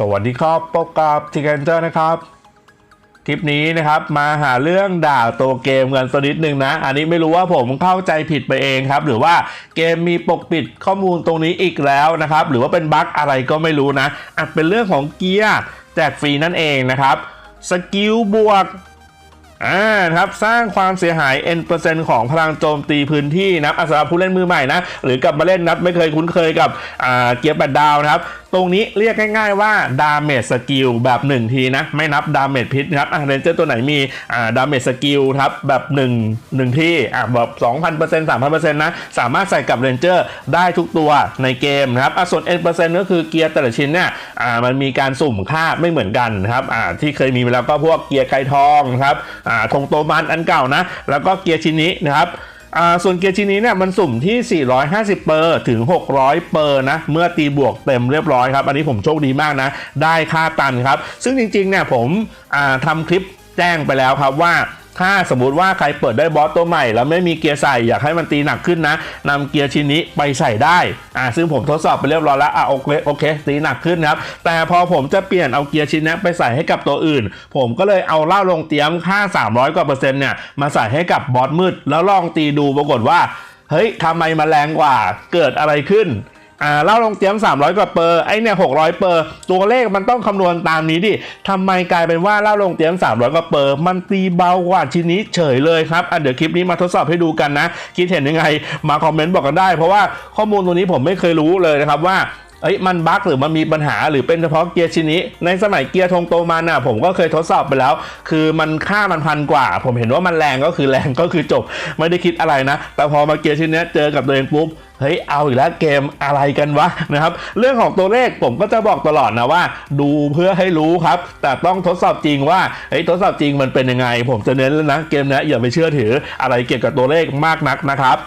สวัสดีครับพบกับทีเกนเจอร์นะครับ คลิปนี้นะครับมาหาเรื่องด่าตัวเกมกันสักนิดหนึ่งนะ อันนี้ไม่รู้ว่าผมเข้าใจผิดไปเองครับ หรือว่าเกมมีปกปิดข้อมูลตรงนี้อีกแล้วนะครับ หรือว่าเป็นบั๊กอะไรก็ไม่รู้นะอาจเป็นเรื่องของเกียร์แจกฟรีนั่นเองนะครับสกิลบวกอ่านะครับสร้างความเสียหาย n เปอร์เซ็นต์ของพลังโจมตีพื้นที่นับอะสำหรับผู้เล่นมือใหม่นะ หรือกลับมาเล่นนัดไม่เคยคุ้นเคยกับอ่าเกียร์แปดดาวนะครับตรงนี้เรียกง่ายๆว่าดาเมจสกิลแบบ 1 ทีนะ ไม่นับดาเมจพิษนะครับอะเรนเจอร์ตัวไหนมีอ่าดาเมจสกิลครับแบบ1 1ที่อะแบบ2,000% 3,000%นะ สามารถใส่กับเรนเจอร์ได้ทุกตัวในเกมนะครับอะส่วน n เปอร์เซ็นต์ก็คือเกียร์แต่ละชิ้นเนี่ยอ่ามันมีการสุ่มค่าไม่เหมือนกันครับอ่าที่เคยมีไปแล้วก็พวกเกียร์ไก่ทองครับอ่าธงโตมันอันเก่านะ แล้วก็เกียร์ชิ้นนี้นะครับ ส่วนเกียร์ชิ้นนี้เนี่ยมันสุ่มที่ 450 เปอร์ถึง 600 เปอร์นะ เมื่อตีบวกเต็มเรียบร้อยครับ อันนี้ผมโชคดีมากนะ ได้ค่าตันครับ ซึ่งจริงๆเนี่ยผมทำคลิปแจ้งไปแล้วครับว่า ถ้าสมมุติว่าใครเปิดได้บอสตัวใหม่ แล้วไม่มีเกียร์ใส่อยากให้มันตีหนักขึ้นนะนำเกียร์ชิ้นนี้ไปใส่ได้อ่าซึ่งผมทดสอบไปเรียบร้อยแล้วอะโอเคโอเค ตีหนักขึ้นครับแต่พอผมจะเปลี่ยนเอาเกียร์ชิ้นนี้ไปใส่ให้กับตัวอื่น ผมก็เลยเอาเล่าลงเตียมค่า 300 กว่าเปอร์เซ็นต์เนี่ยมาใส่ให้กับบอสมืด แล้วลองตีดูปรากฏว่าเฮ้ยทำไมมาแรงกว่าเกิดอะไรขึ้น อ่าเล่าลงเตรียม 300 กว่าเปอร์ไอเนี่ย600 เปอร์ตัวเลขมันต้องคำนวณตามนี้ดิทำไมกลายเป็นว่าเล่าลงเตรียม 300 กว่าเปอร์มันตีเบากว่าชิ้นนี้เฉยเลยครับอะเดี๋ยวคลิปนี้มาทดสอบให้ดูกันนะ คิดเห็นยังไงมาคอมเมนต์บอกกันได้ เพราะว่าข้อมูลตัวนี้ผมไม่เคยรู้เลยนะครับว่า เอ้ยมันบั๊กหรือมันมีปัญหาหรือเป็นเฉพาะเกียร์ชิ้นนี้ ในสมัยเกียร์ธงโตมันน่ะผมก็เคยทดสอบไปแล้ว คือมันค่ามันพันกว่า ผมเห็นว่ามันแรงก็คือแรงก็คือจบ ไม่ได้คิดอะไรนะ แต่พอมาเกียร์ชิ้นนี้เจอกับตัวเองปุ๊บเฮ้ยเอาอีกแล้วเกมอะไรกันวะนะครับ เรื่องของตัวเลขผมก็จะบอกตลอดนะว่า ดูเพื่อให้รู้ครับ แต่ต้องทดสอบจริงว่าเฮ้ยทดสอบจริงมันเป็นยังไง ผมจะเน้นแล้วนะเกมนี้อย่าไปเชื่อถืออะไรเกี่ยวกับตัวเลขมากนักนะครับ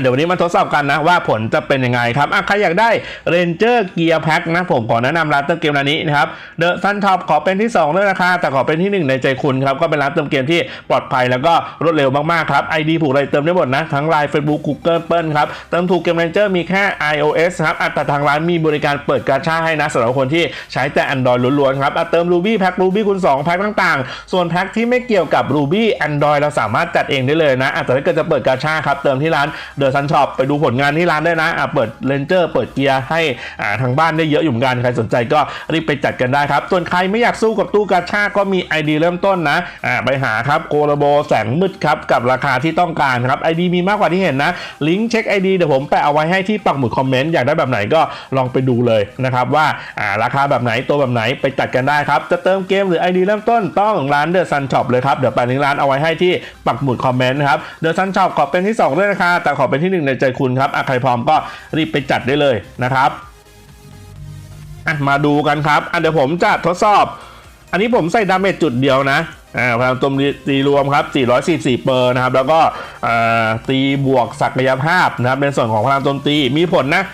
เดี๋ยววันนี้มาทดสอบกันนะว่าผลจะเป็นยังไงครับใครอยากได้ Ranger Gear Pack นะผมขอแนะนำร้านเติมเกมร้านนี้นะครับ The Sun Top ขอเป็นที่2ด้วยราคาแต่ขอเป็นที่ 1 ในใจคุณครับ ก็เป็นร้านเติมเกมที่ปลอดภัยแล้วก็รวดเร็วมาก ๆ ครับ ID ผูกอะไรเติมได้หมดนะ ทั้ง Line Facebook Google เปิ้ลครับ เติมถูกเกม Ranger มีแค่ iOS ครับแต่ทางร้านมีบริการเปิดกาชาให้นะสำหรับคนที่ใช้แต่ Android ล้วนๆครับเติม Ruby Pack Ruby คูณ2แพ็คต่างๆ ส่วนแพ็คที่ไม่เกี่ยวกับ Ruby Android เราสามารถจัดเองได้เลยนะแต่ถ้าเกิดจะเปิดกาชาครับเติมที่ร้าน The Sun Shop ไปดูผลงานที่ร้านได้นะอะเปิดเลนเจอร์เปิดเกียร์ให้อ่าทางบ้านได้เยอะอยู่เหมือนกันใครสนใจก็รีบไปจัดกันได้ครับ ส่วนใครไม่อยากสู้กับตู้กาชาก็มี ID เริ่มต้นนะอ่าไปหาครับโกลโบแสงมืดครับกับราคาที่ต้องการครับ ID มีมากกว่าที่เห็นนะ ลิงก์เช็ค ID เดี๋ยวผมแปะเอาไว้ให้ที่ปักหมุดคอมเมนต์อยากได้แบบไหนก็ลองไปดูเลยนะครับว่าอ่าราคาแบบไหนตัวแบบไหนไปจัดกันได้ครับ จะเติมเกมหรือ ID เริ่มต้นต้องร้าน The Sun Shop เลยครับเดี๋ยวแปะลิงก์ร้านเอาไว้ให้ที่ปักหมุดคอมเมนต์นะครับ The Sun Shop ขอเป็นที่สองด้วยราคาแต่ขอเป็นที่หนึ่งในใจคุณครับใครพร้อมก็รีบไปจัดได้เลยนะครับมาดูกันครับอะเดี๋ยวผมจะทดสอบ อันนี้ผมใส่ดาเมจจุดเดียวนะอ่าพลังโจมตีรวมครับ 444 เปอร์นะครับ แล้วก็ตีบวกศักยภาพนะครับในส่วนของพลังโจมตีมีผลนะ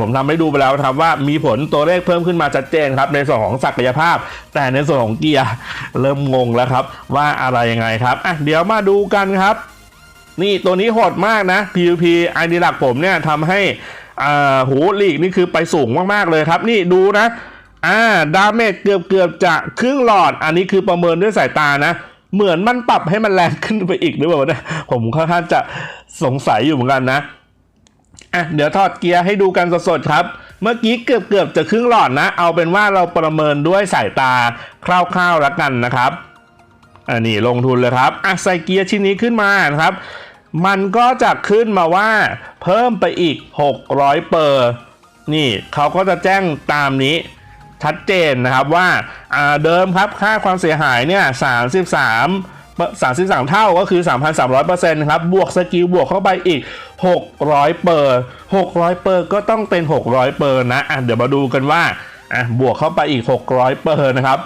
ผมทำให้ดูไปแล้วครับว่ามีผลตัวเลขเพิ่มขึ้นมาชัดเจนครับ ในส่วนของศักยภาพ แต่ในส่วนของเกียร์เริ่มงงแล้วครับ ว่าอะไรยังไงครับอะเดี๋ยวมาดูกันครับ นี่ตัวนี้โหดมากนะ PVP ไอดีหลักผมเนี่ยทำให้อ่าโหลีกนี่คือไปสูงมากๆเลยครับ นี่ดูนะอ่าดาเมจเกือบเกือบจะครึ่งหลอด อันนี้คือประเมินด้วยสายตานะ เหมือนมันปรับให้มันแรงขึ้นไปอีกหรือเปล่าเนี่ยผมค่อนข้างจะสงสัยอยู่เหมือนกันนะอะเดี๋ยวถอดเกียร์ให้ดูกันสดๆครับ เมื่อกี้เกือบเกือบจะครึ่งหลอดนะ เอาเป็นว่าเราประเมินด้วยสายตาคร่าวๆแล้วกันนะครับอันนี้ลงทุนเลยครับอะใส่เกียร์ชิ้นนี้ขึ้นมานะครับ มันก็จะขึ้นมาว่าเพิ่มไปอีก 600 เปอร์ นี่เขาก็จะแจ้งตามนี้ชัดเจนนะครับว่าเดิมครับค่าความเสียหายเนี่ย 33 33 เท่าก็คือ 3,300%ครับ บวกสกิลบวกเข้าไปอีก 600 เปอร์ 600 เปอร์ก็ต้องเป็น 600 เปอร์นะอะเดี๋ยวมาดูกันว่าอะบวกเข้าไปอีก 600 เปอร์นะครับ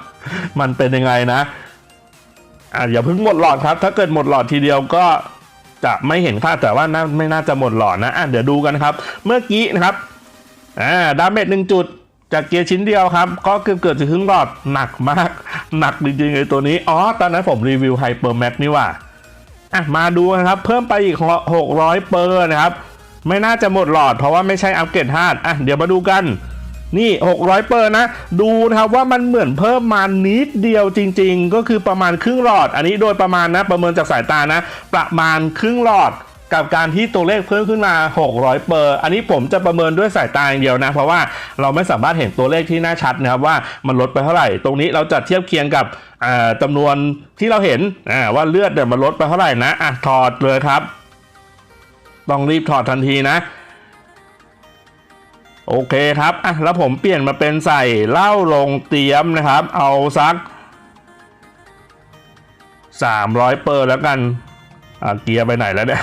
มันเป็นยังไงนะอะอย่าเพิ่งหมดหลอดครับ ถ้าเกิดหมดหลอดทีเดียวก็ จะไม่เห็นค่าแต่ว่าน่าไม่น่าจะหมดหลอดนะอะเดี๋ยวดูกันครับ เมื่อกี้นะครับอ่าดาเมจหนึ่งจุดจากเกียร์ชิ้นเดียวครับ ก็เกือบเกือบจะครึ่งหลอดหนักมาก หนักจริงๆไอ้ตัวนี้ อ๋อ ตอนนั้นผมรีวิวไฮเปอร์แม็กนี่ว่าอะมาดูกันครับ เพิ่มไปอีก 600 เปอร์นะครับ ไม่น่าจะหมดหลอดเพราะว่าไม่ใช่อัปเกรดธาตุอะเดี๋ยวมาดูกัน นี่ 600 เปอร์นะ ดูนะครับว่ามันเหมือนเพิ่มมานิดเดียวจริง ๆ ก็คือประมาณครึ่งหลอด อันนี้โดยประมาณนะ ประเมินจากสายตานะ ประมาณครึ่งหลอดกับการที่ตัวเลขเพิ่มขึ้นมา 600 เปอร์ อันนี้ผมจะประเมินด้วยสายตาอย่างเดียวนะ เพราะว่าเราไม่สามารถเห็นตัวเลขที่แน่ชัดนะครับว่ามันลดไปเท่าไหร่ ตรงนี้เราจะเทียบเคียงกับอ่าจำนวนที่เราเห็นว่าเลือดเนี่ยมันลดไปเท่าไหร่นะอะถอดเลยครับ ต้องรีบถอดทันทีนะ โอเคครับอะแล้วผมเปลี่ยนมาเป็นใส่เหล้าลงเตียมนะครับ เอาสัก 300 เปอร์แล้วกันอะเกียร์ไปไหนแล้วเนี่ย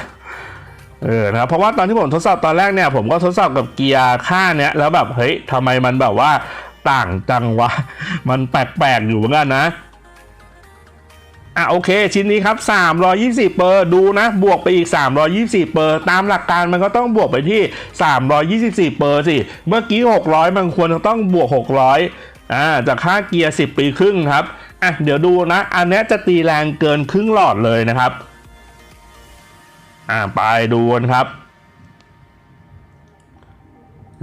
เออนะครับเพราะว่าตอนที่ผมทดสอบตอนแรกเนี่ยผมก็ทดสอบกับเกียร์ค่าเนี้ยแล้วแบบเฮ้ยทำไมมันแบบว่าต่างจังวะ มันแปลกๆอยู่เหมือนกันนะ อะโอเค ชิ้นนี้ครับ 320 เปอร์ดูนะ บวกไปอีก 320 เปอร์ ตามหลักการมันก็ต้องบวกไปที่ 324 เปอร์สิ เมื่อกี้ 600 มันควรจะต้องบวก 600อ่าจากค่าเกียร์ 10 ปีครึ่งครับอะเดี๋ยวดูนะ อันนี้จะตีแรงเกินครึ่งหลอดเลยนะครับอ่าไปดูกันครับ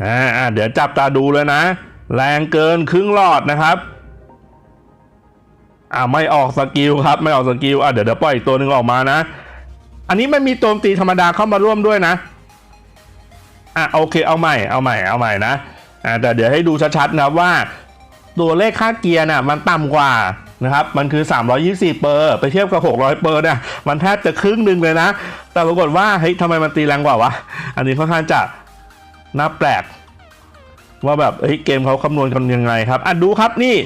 อ่าเดี๋ยวจับตาดูเลยนะ แรงเกินครึ่งหลอดนะครับ อ่าไม่ออกสกิลครับไม่ออกสกิลอะเดี๋ยวเดี๋ยวปล่อยอีกตัวหนึ่งออกมานะ อันนี้มันมีโจมตีธรรมดาเข้ามาร่วมด้วยนะอะโอเคเอาใหม่เอาใหม่เอาใหม่นะอ่าแต่เดี๋ยวให้ดูชัดๆนะว่า ตัวเลขค่าเกียร์น่ะมันต่ำกว่านะครับมันคือ 324 เปอร์ไปเทียบกับ 600 เปอร์เนี่ยมันแทบจะครึ่งหนึ่งเลยนะ แต่ปรากฏว่าเฮ้ยทำไมมันตีแรงกว่าวะ อันนี้ค่อนข้างจะน่าแปลก ว่าแบบเฮ้ยเกมเขาคำนวณกันยังไงครับอะดูครับนี่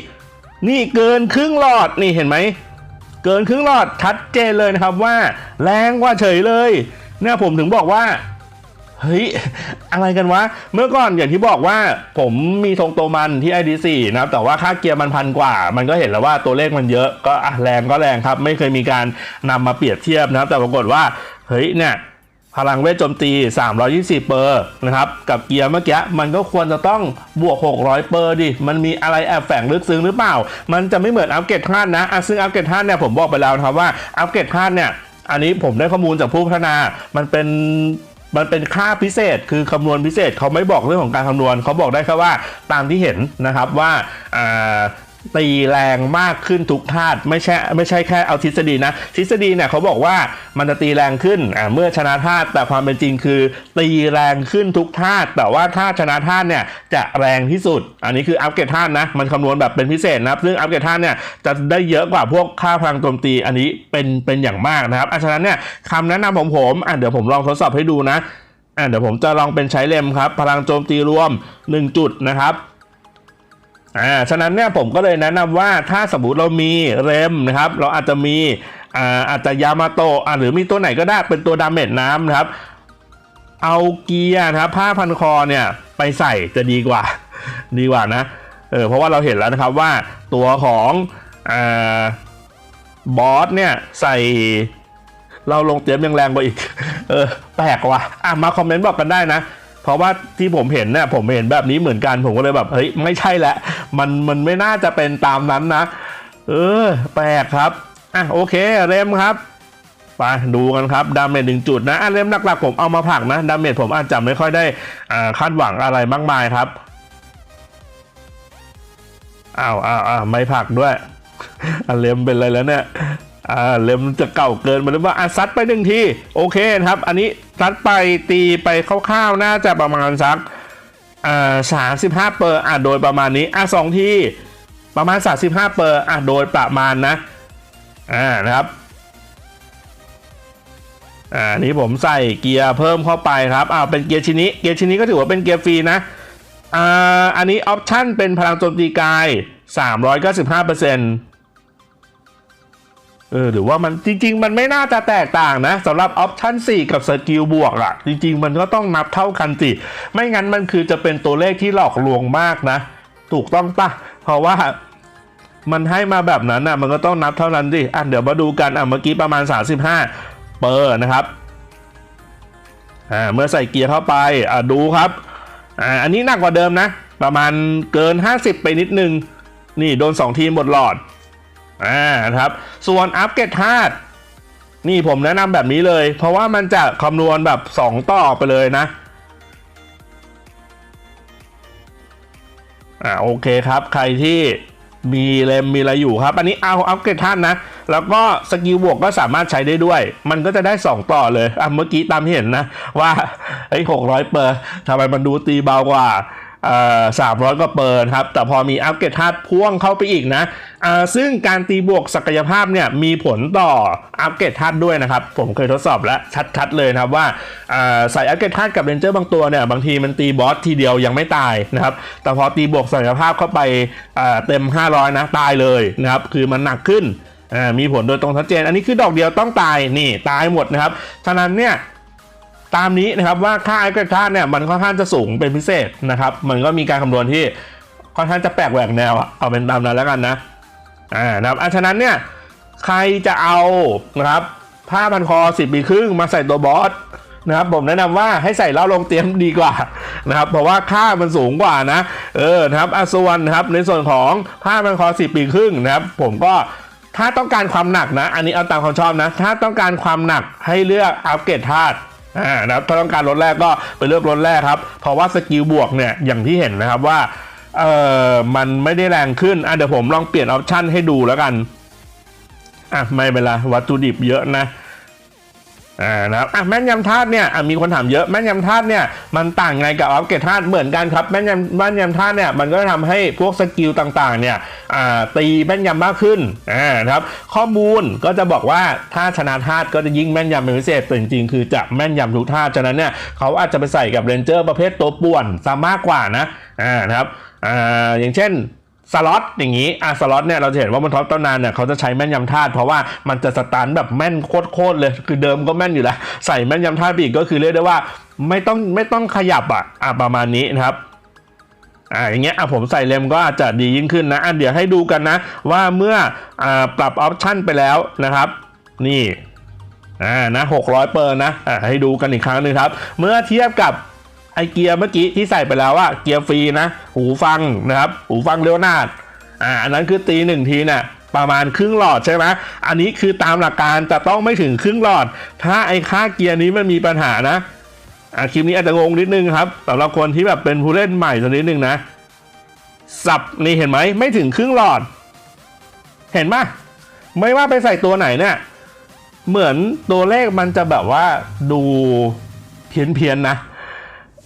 นี่เกินครึ่งหลอดนี่เห็นไหม เกินครึ่งหลอดชัดเจนเลยนะครับว่า แรงกว่าเฉยเลย เนี่ยผมถึงบอกว่าเฮ้ยอะไรกันวะ เมื่อก่อนอย่างที่บอกว่าผมมีทรงโตมันที่ ID4 นะครับ แต่ว่าค่าเกียร์มันพันกว่า มันก็เห็นแล้วว่าตัวเลขมันเยอะก็อะแรงก็แรงครับ ไม่เคยมีการนำมาเปรียบเทียบนะครับ แต่ปรากฏว่าเฮ้ยเนี่ย พลังเวทโจมตี 324 เปอร์นะครับ กับเกียร์เมื่อกี้มันก็ควรจะต้องบวก 600 เปอร์ดิ มันมีอะไรแอบแฝงลึกซึ้งหรือเปล่า มันจะไม่เหมือนอัปเกรดท่านนะอะซึ่งอัปเกรดท่านเนี่ยผมบอกไปแล้วนะครับว่าอัปเกรดท่านเนี่ยอันนี้ผมได้ข้อมูลจากผู้พัฒนา มันเป็นมันเป็นค่าพิเศษคือคำนวณพิเศษเขาไม่บอกเรื่องของการคำนวณเขาบอกได้แค่ว่าตามที่เห็นนะครับว่า ตีแรงมากขึ้นทุกธาตุไม่ใช่ไม่ใช่แค่เอาทฤษฎีนะ ทฤษฎีเนี่ยเขาบอกว่ามันจะตีแรงขึ้นอ่าเมื่อชนะธาตุแต่ความเป็นจริงคือ ตีแรงขึ้นทุกธาตุแต่ว่าถ้าชนะธาตุเนี่ยจะแรงที่สุด อันนี้คืออัปเกรดธาตุนะ มันคำนวณแบบเป็นพิเศษนะซึ่งอัปเกรดธาตุเนี่ยจะได้เยอะกว่าพวกค่าพลังโจมตีอันนี้เป็นเป็นอย่างมากนะครับอะฉะนั้นเนี่ยคำแนะนำของผมอะเดี๋ยวผมลองทดสอบให้ดูนะอะเดี๋ยวผมจะลองเป็นใช้เลมครับ พลังโจมตีรวม 1 จุดนะครับ อ่าฉะนั้นเนี่ยผมก็เลยแนะนำว่าถ้าสมมติเรามีเลมนะครับ เราอาจจะมีอ่าอาจจะยามาโตะอ่าหรือมีตัวไหนก็ได้เป็นตัวดาเมจน้ำนะครับ เอาเกียร์นะครับผ้าพันคอเนี่ยไปใส่จะดีกว่า ดีกว่านะเออเพราะว่าเราเห็นแล้วนะครับว่าตัวของอ่าบอสเนี่ยใส่เราลงเตียมยังแรงกว่าอีก เออแปลกว่ะอะมาคอมเมนต์บอกกันได้นะ เพราะว่าที่ผมเห็นเนี่ยผมเห็นแบบนี้เหมือนกันผมก็เลยแบบเฮ้ยไม่ใช่แหละ มันมันไม่น่าจะเป็นตามนั้นนะ เออ แปลกครับอะโอเคเรมครับไปดูกันครับดาเมจหนึ่งจุดนะอะเรมหลักๆผมเอามาผักนะดาเมจผมอาจจะไม่ค่อยได้อ่าคาดหวังอะไรมากมายครับอ้าวอ้าวอ้าวไม่ผักด้วยอะเรมเป็นอะไรแล้วเนี่ย อ่าเล็มจะเก่าเกินไปหรือว่าอะซัดไปหนึ่งทีโอเคนะครับ อันนี้ซัดไปตีไปคร่าวๆน่าจะประมาณสักอ่าสามสิบห้าเปอร์อะโดยประมาณนี้อะสองทีประมาณสามสิบห้าเปอร์อะโดยประมาณนะอ่านะครับอ่าอันนี้ผมใส่เกียร์เพิ่มเข้าไปครับอ่าเป็นเกียร์ชินนี้เกียร์ชินนี้ก็ถือว่าเป็นเกียร์ฟรีนะอ่าอันนี้ออปชั่นเป็นพลังโจมตีกาย 395เปอร์เซ็นต์ เออหรือว่ามันจริง ๆ มันไม่น่าจะแตกต่างนะสำหรับออปชัน4 กับสกิลบวกอะจริง ๆ มันก็ต้องนับเท่ากันสิ ไม่งั้นมันคือจะเป็นตัวเลขที่หลอกลวงมากนะ ถูกต้องปะเพราะว่ามันให้มาแบบนั้นอะมันก็ต้องนับเท่านั้นดิอะเดี๋ยวมาดูกันอะเมื่อกี้ประมาณ 35 เปอร์นะครับอ่าเมื่อใส่เกียร์เข้าไปอะดูครับอ่าอันนี้หนักกว่าเดิมนะ ประมาณเกิน 50 ไปนิดนึง นี่โดน 2 ทีมหมดหลอด อ่าครับ ส่วนอัปเกรดธาตุนี่ผมแนะนำแบบนี้เลย เพราะว่ามันจะคำนวณแบบ 2 ต่อไปเลยนะอ่าโอเคครับ ใครที่มีเลมมีอะไรอยู่ครับ อันนี้เอาอัปเกรดท่านนะ แล้วก็สกิลบวกก็สามารถใช้ได้ด้วย มันก็จะได้ 2 ต่อเลยอะเมื่อกี้ตามที่เห็นนะ ว่าไอ้หกร้อยเปอร์ทำไมมันดูตีเบากว่าสามร้อยก็เปิดครับ แต่พอมีอัปเกรดธาตุพ่วงเข้าไปอีกนะ ซึ่งการตีบวกศักยภาพเนี่ยมีผลต่ออัปเกรดธาตุด้วยนะครับ ผมเคยทดสอบแล้วชัดๆเลยนะครับว่าใส่อัปเกรดธาตุกับเรนเจอร์บางตัวเนี่ยบางทีมันตีบอสทีเดียวยังไม่ตายนะครับ แต่พอตีบวกศักยภาพเข้าไปเต็ม 500 นะตายเลยนะครับคือมันหนักขึ้นมีผลโดยตรงชัดเจน อันนี้คือดอกเดียวต้องตายนี่ตายหมดนะครับฉะนั้นเนี่ยตามนี้นะครับว่าค่าไอ้กระทาตุเนี่ยมันค่อนข้างจะสูงเป็นพิเศษนะครับ มันก็มีการคำนวณที่ค่อนข้างจะแปลกแหวกแนวเอาเป็นตามนั้นแล้วกันนะ อ่านะครับอะฉะนั้นเนี่ยใครจะเอานะครับผ้าพันคอสิบปีครึ่งมาใส่ตัวบอสนะครับผมแนะนำว่าให้ใส่เล้าลงเตรียมดีกว่านะครับเพราะว่าค่ามันสูงกว่านะเออนะครับอส่วนนะครับในส่วนของผ้าพันคอสิบปีครึ่งนะครับ ผมก็ถ้าต้องการความหนักนะ อันนี้เอาตามความชอบนะ ถ้าต้องการความหนักให้เลือกอัปเกรดธาตุอ่านะครับถ้าต้องการรถแรกก็ไปเลือกรถแรกครับ เพราะว่าสกิลบวกเนี่ยอย่างที่เห็นนะครับว่า เออมันไม่ได้แรงขึ้นอะเดี๋ยวผมลองเปลี่ยนออปชันให้ดูแล้วกันอะไม่เป็นไรวัตถุดิบเยอะนะ อ่านะครับอะแม่นยำธาตุเนี่ยอะมีคนถามเยอะแม่นยำธาตุเนี่ยมันต่างไงกับอัปเกรดธาตุเหมือนกันครับแม่นยำแม่นยำธาตุเนี่ยมันก็จะทำให้พวกสกิลต่างๆเนี่ยอ่าตีแม่นยำมากขึ้นอ่านะครับข้อมูลก็จะบอกว่าถ้าชนะธาตุก็จะยิ่งแม่นยำเป็นพิเศษแต่จริงๆ คือจะแม่นยำทุกธาตุฉะนั้นเนี่ยเขาอาจจะไปใส่กับเรนเจอร์ประเภทตัวป่วนซะมากกว่านะอ่านะครับอ่าอย่างเช่น สล็อตอย่างนี้อะสล็อตเนี่ยเราจะเห็นว่ามันท็อปต้นนานเนี่ยเขาจะใช้แม่นยำธาตุเพราะว่ามันจะสตันแบบแม่นโคตรๆเลย คือเดิมก็แม่นอยู่แล้ว ใส่แม่นยำธาตุไปอีกก็คือเรียกได้ว่าไม่ต้องไม่ต้องขยับอะอะประมาณนี้นะครับอ่าอย่างเงี้ยอะผมใส่เลมก็อาจจะดียิ่งขึ้นนะอะเดี๋ยวให้ดูกันนะ ว่าเมื่ออ่าปรับออปชั่นไปแล้วนะครับ นี่อ่านะ600เปอร์นะอะให้ดูกันอีกครั้งหนึ่งครับ เมื่อเทียบกับ ไอเกียร์เมื่อกี้ที่ใส่ไปแล้วว่าเกียร์ฟรีนะ หูฟังนะครับ หูฟังเลี้ยวนาดอ่าอันนั้นคือตีหนึ่งทีเนี่ยประมาณครึ่งหลอดใช่ไหมอันนี้คือตามหลักการจะต้องไม่ถึงครึ่งหลอด ถ้าไอค่าเกียร์นี้มันมีปัญหานะอ่าคลิปนี้อาจจะงงนิดนึงครับสำหรับคนที่แบบเป็นผู้เล่นใหม่สักนิดนึงนะ สับนี่เห็นไหมไม่ถึงครึ่งหลอด เห็นปะไม่ว่าไปใส่ตัวไหนเนี่ย เหมือนตัวเลขมันจะแบบว่าดูเพี้ยนๆนะ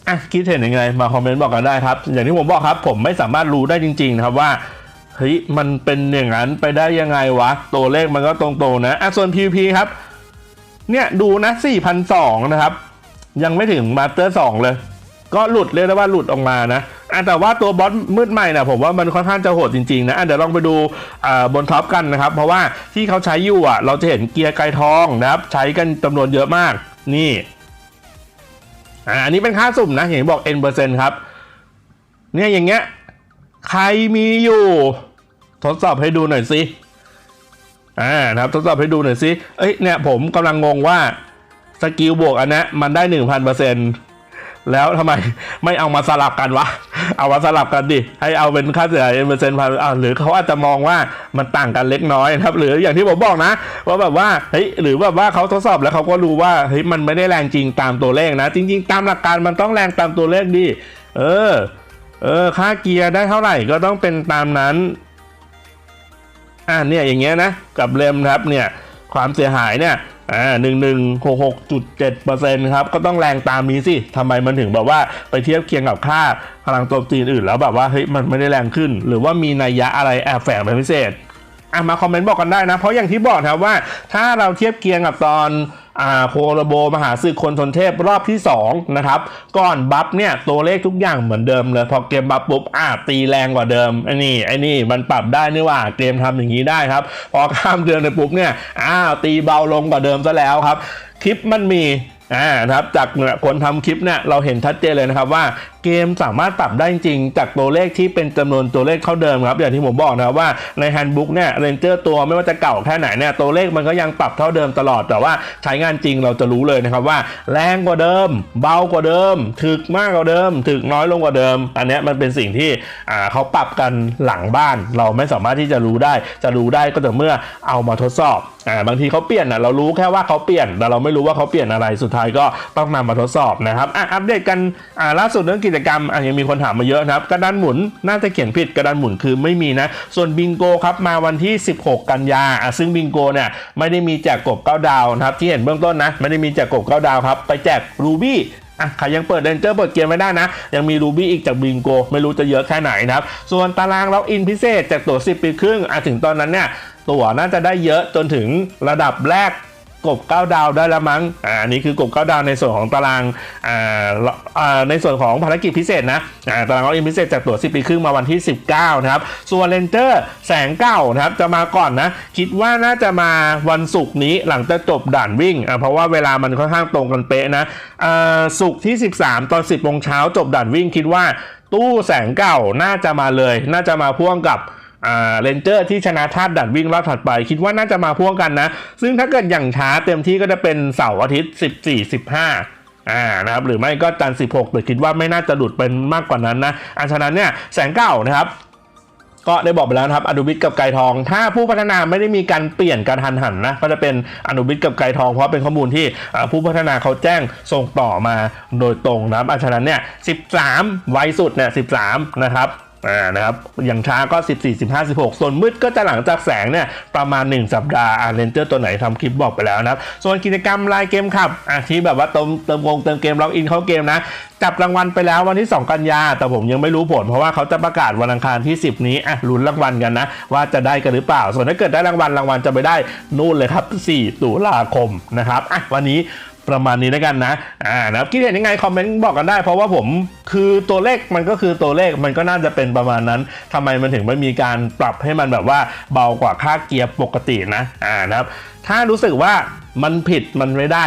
อะคิดเห็นยังไงมาคอมเมนต์บอกกันได้ครับ อย่างที่ผมบอกครับ ผมไม่สามารถรู้ได้จริงๆนะครับว่าเฮ้ยมันเป็นอย่างนั้นไปได้ยังไงวะ ตัวเลขมันก็ตรงๆนะอะส่วน PVP ครับ เนี่ยดูนะ4,002นะครับ ยังไม่ถึงมาสเตอร์2เลย ก็หลุดเรียกได้ว่าหลุดออกมานะอะแต่ว่าตัวบอสมืดใหม่นะผมว่ามันค่อนข้างจะโหดจริงๆนะอะเดี๋ยวลองไปดูอ่าบนท็อปกันนะครับ เพราะว่าที่เขาใช้อยู่อะ เราจะเห็นเกียร์ไกลทองนะครับ ใช้กันจำนวนเยอะมาก นี่ อ่าอันนี้เป็นค่าสุ่มนะอย่างที่บอก n เปอร์เซ็นต์ครับเนี่ยอย่างเงี้ยใครมีอยู่ ทดสอบให้ดูหน่อยสิอ่านะครับทดสอบให้ดูหน่อยสิเอ้ยเนี่ยผมกำลังงงว่าสกิลบวกอันนี้มันได้หนึ่งพันเปอร์เซ็นต์ แล้วทำไมไม่เอามาสลับกันวะ เอามาสลับกันดิ ให้เอาเป็นค่าเสียเปอร์เซ็นต์พันอ่าหรือเขาอาจจะมองว่ามันต่างกันเล็กน้อยนะครับ หรืออย่างที่ผมบอกนะ ว่าแบบว่า เฮ้ย หรือแบบว่าเขาทดสอบแล้วเขาก็รู้ว่า เฮ้ย มันไม่ได้แรงจริงตามตัวเลขนะ จริง ๆ ตามหลักการมันต้องแรงตามตัวเลขดิ เออ เออ ค่าเกียร์ได้เท่าไหร่ก็ต้องเป็นตามนั้น อ่าเนี่ย อย่างเงี้ยนะ กับเลมครับ เนี่ย ความเสียหายเนี่ย อ่าหนึ่งหนึ่งหกหกจุดเจ็ดเปอร์เซ็นต์ครับ ก็ต้องแรงตามนี้สิทำไมมันถึงแบบว่าไปเทียบเคียงกับค่าพลังโจมตีอื่นแล้วแบบว่าเฮ้ยมันไม่ได้แรงขึ้น หรือว่ามีนัยยะอะไรแอบแฝงเป็นพิเศษอะมาคอมเมนต์บอกกันได้นะ เพราะอย่างที่บอกครับว่า ถ้าเราเทียบเคียงกับตอน โคโรโบมหาศึกคนทนเทพรอบที่2นะครับก่อนบัฟเนี่ยตัวเลขทุกอย่างเหมือนเดิมเลยพอเกมบัฟปุ๊บอ่าตีแรงกว่าเดิมไอ้นี่ไอ้นี่มันปรับได้นี่ว่าเกมทำอย่างนี้ได้ครับ พอข้ามเดือนไปปุ๊บเนี่ยอ้าวตีเบาลงกว่าเดิมซะแล้วครับ คลิปมันมีอ่านะครับจากคนทำคลิปเนี่ยเราเห็นชัดเจนเลยนะครับว่า เกมสามารถปรับได้จริง จากตัวเลขที่เป็นจำนวนตัวเลขเท่าเดิมครับ อย่างที่ผมบอกนะครับว่าในแฮนด์บุ๊กเนี่ยเรนเจอร์ตัวไม่ว่าจะเก่าแค่ไหนเนี่ยตัวเลขมันก็ยังปรับเท่าเดิมตลอด แต่ว่าใช้งานจริงเราจะรู้เลยนะครับว่า แรงกว่าเดิม เบากว่าเดิม ถึกมากกว่าเดิม ถึกน้อยลงกว่าเดิม อันนี้มันเป็นสิ่งที่เขาปรับกันหลังบ้าน เราไม่สามารถที่จะรู้ได้ จะรู้ได้ก็แต่อเมื่อเอามาทดสอบอ่าบางทีเขาเปลี่ยนอะเรารู้แค่ว่าเขาเปลี่ยนแต่เราไม่รู้ว่าเขาเปลี่ยนอะไรสุดท้ายก็ต้องนำมาทดสอบนะครับอะอัปเดตกันอ่าล่าสุดเรื่องกิจจกรรมอะยังมีคนถามมาเยอะนะครับกระดานหมุนน่าจะเขียนผิดกระดานหมุนคือไม่มีนะ ส่วนบิงโกครับมาวันที่ 16 กันยาอะซึ่งบิงโกเนี่ยไม่ได้มีแจกกบเก้าดาวนะครับที่เห็นเบื้องต้นนะไม่ได้มีแจกกบเก้าดาวครับไปแจกรูบี้อะใครยังเปิดเดนเจอร์เปิดเกมไม่ได้นะ ยังมีรูบี้อีกจากบิงโก ไม่รู้จะเยอะแค่ไหนนะครับ ส่วนตารางล็อกอินพิเศษจากตั๋ว 10 ปีครึ่งอะถึงตอนนั้นเนี่ยตั๋วน่าจะได้เยอะจนถึงระดับแรก กบ9ดาวได้แล้วมั้งอ่านี้คือกบ9ดาวในส่วนของตารางอ่าอ่าในส่วนของภารกิจพิเศษนะอ่าตารางอกอินพิเศษจากตัว 10 ปีครึ่งมาวันที่ 19 นะครับ ส่วนเลนเจอร์แสงเก้านะครับจะมาก่อนนะ คิดว่าน่าจะมาวันศุกร์นี้หลังจากจบด่านวิ่งอ่าเพราะว่าเวลามันค่อนข้างตรงกันเป๊ะนะอ่าศุกร์ที่ 13 ตอน 10โมงเช้าจบด่านวิ่งคิดว่าตู้แสงเก้าน่าจะมาเลย น่าจะมาพ่วงกับ เรนเจอร์ที่ชนะธาตุดันวิ่งรอบถัดไป คิดว่าน่าจะมาพ่วงกันนะ ซึ่งถ้าเกิดอย่างช้าเต็มที่ก็จะเป็นเสาร์อาทิตย์ 14 15อ่านะครับหรือไม่ก็จันทร์16แต่คิดว่าไม่น่าจะหลุดเป็นมากกว่านั้นนะอันฉะนั้นเนี่ยแสงเก้านะครับก็ได้บอกไปแล้วครับอนุบิตกับไก่ทอง ถ้าผู้พัฒนาไม่ได้มีการเปลี่ยนการหันหันนะก็จะเป็นอนุบิตกับไก่ทอง เพราะเป็นข้อมูลที่ผู้พัฒนาเขาแจ้งส่งต่อมาโดยตรงนะครับอันฉะนั้นเนี่ย13ไวสุดเนี่ย13นะครับ อ่านะครับอย่างช้าก็ 14 15 16 ส่วนมืดก็จะหลังจากแสงเนี่ยประมาณ 1 สัปดาห์อ่าเลนเจอร์ตัวไหนทำคลิปบอกไปแล้วนะครับ ส่วนกิจกรรมลายเกมขับอะที่แบบว่าเติมเติมวงเติมเกมล็อกอินเข้าเกมนะ จับรางวัลไปแล้ววันที่ 2 กันยา แต่ผมยังไม่รู้ผล เพราะว่าเขาจะประกาศวันอังคารที่ 10 นี้อะลุ้นรางวัลกันนะ ว่าจะได้กันหรือเปล่า ส่วนถ้าเกิดได้รางวัลรางวัลจะไปได้นู่นเลยครับ 4 ตุลาคมนะครับอะวันนี้ ประมาณนี้แล้วกันนะ อ่านะครับคิดเห็นยังไงคอมเมนต์บอกกันได้ เพราะว่าผมคือตัวเลขมันก็คือตัวเลขมันก็น่าจะเป็นประมาณนั้นทำไมมันถึงไม่มีการปรับให้มันแบบว่าเบากว่าค่าเกียร์ปกตินะ อ่านะครับ ถ้ารู้สึกว่ามันผิดมันไม่ได้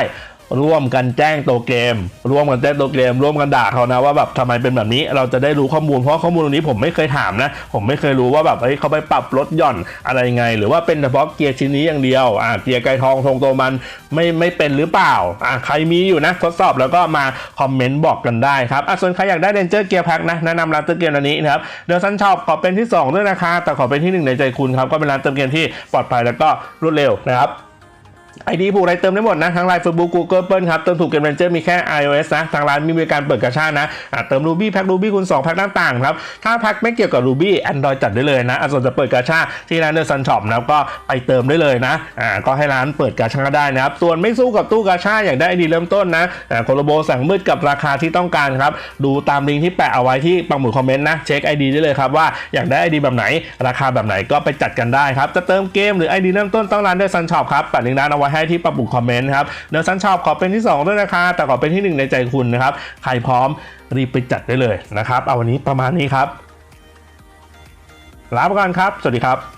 ร่วมกันแจ้งตัวเกม ร่วมกันแจ้งตัวเกม ร่วมกันด่าเขานะว่าแบบทำไมเป็นแบบนี้ เราจะได้รู้ข้อมูลเพราะข้อมูลตรงนี้ผมไม่เคยถามนะ ผมไม่เคยรู้ว่าแบบเฮ้ยเขาไปปรับลดหย่อนอะไรไง หรือว่าเป็นเฉพาะเกียร์ชิ้นนี้อย่างเดียวอ่าเกียร์ไกรทองทงโตมันไม่ไม่เป็นหรือเปล่าอ่าใครมีอยู่นะทดสอบแล้วก็มาคอมเมนต์บอกกันได้ครับอะส่วนใครอยากได้เรนเจอร์เกียร์แพ็คนะแนะนำร้านเติมเกมอันนี้นะครับเดลซันช็อปขอเป็นที่สองด้วยนะคะแต่ขอเป็นที่หนึ่งในใจคุณครับก็เป็นร้านเติมเกมที่ปลอดภัยแล้วก็รวดเร็วนะครับ ไอดีผูกอะไรเติมได้หมดนะทั้งไลน์เฟซบุ๊กกูเกิลเปิลครับเติมถูกเกมเรนเจอร์มีแค่ iOS นะทางร้านมีบริการเปิดกระชานะอะเติม Ruby แพ็ค Ruby คูณ2แพ็คต่างๆครับถ้าแพ็คไม่เกี่ยวกับ Ruby Android จัดได้เลยนะอะส่วนจะเปิดกระชาที่ร้านเดอะซันช็อปนะก็ไปเติมได้เลยนะอ่าก็ให้ร้านเปิดกระชาได้นะครับส่วนไม่สู้กับตู้กระชาอย่ากได้ไอดีเริ่มต้นนะอ่าโคโลโบสั่งมืดกับราคาที่ต้องการครับดูตามลิงก์ที่แปะเอาไว้ที่ปังหมุดคอมเมนต์นะเช็ค ID ได้เลยครับว่าอยากได้ ID แบบไหน ราคาแบบไหนก็ไปจัดกันได้ครับจะเติมเกมหรือ ID เริ่มต้นต้องร้านเดอะซันช็อปครับแปะลิงก์ร้านเอาไว้ให้ที่ปังหมุงคอมเมนต์ครับเดอะซันชอปขอเป็นที่ 2 ด้วยนะคะ แต่ขอเป็นที่ 1 ในใจคุณนะครับ ใครพร้อมรีบไปจัดได้เลยนะครับ เอาวันนี้ประมาณนี้ครับลาไปก่อนครับ สวัสดีครับ